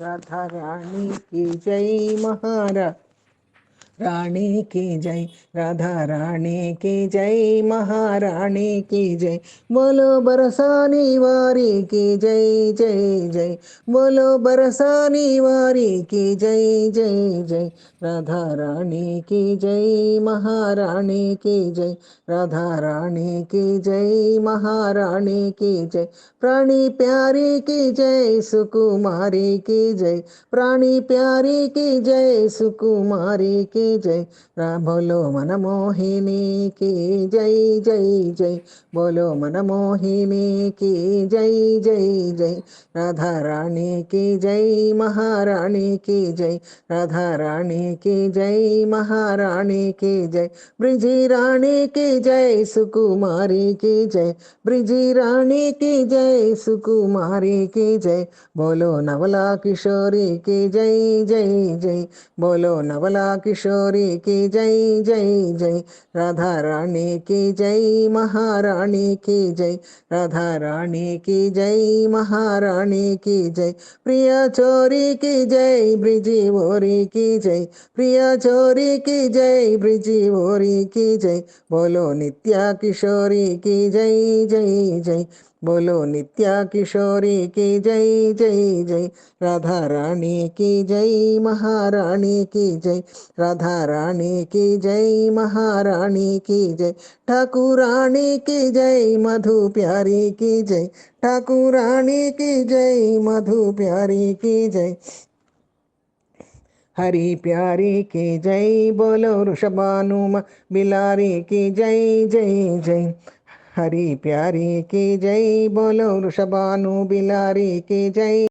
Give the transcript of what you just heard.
राधा रानी की जय महारा रानी की जय राधा रानी की जय महारानी की जय बोलो बरसानी वारी की जय जय जय बोलो बरसानी वारी की जय जय जय राधा रानी की जय महारानी की जय राधा रानी की जय महारानी की जय प्राणी प्यारी की जय सुकुमारी की जय प्राणी प्यारी की जय सुकुमारी की जय रा बोलो मन मोहिनी की जय जय जय। बोलो मन मोहिनी की जय जय जय। राधा रानी की जय, महारानी की जय। राधा रानी की जय, महारानी की जय। ब्रिजी रानी की जय, सुकुमारी की जय। ब्रिजी रानी की जय, सुकुमारी की जय। बोलो नवला किशोरी की जय जय जय। बोलो नवला किशोरी की जय जय जय। राधा रानी की जय, महारानी की जय। राधा रानी की जय, महारानी की जय। प्रिया चोरी की जय, ब्रिजी वोरी की जय। प्रिया चोरी की जय, ब्रिजी वोरी की जय। बोलो नित्या किशोरी की जय जय जय। बोलो नित्या किशोरी की जय जय जय। राधा रानी की जय, महारानी की जय। राधा रानी की जय, महारानी की जय। ठाकुरानी की जय, मधु प्यारी की जय। ठाकुरानी की जय, मधु प्यारी की जय। हरी प्यारी की जय, बोलो ऋषभानुम। बिलारी की जय जय जय। हरी प्यारी की जय। बोलो ऋषभानु बिलारी की जय।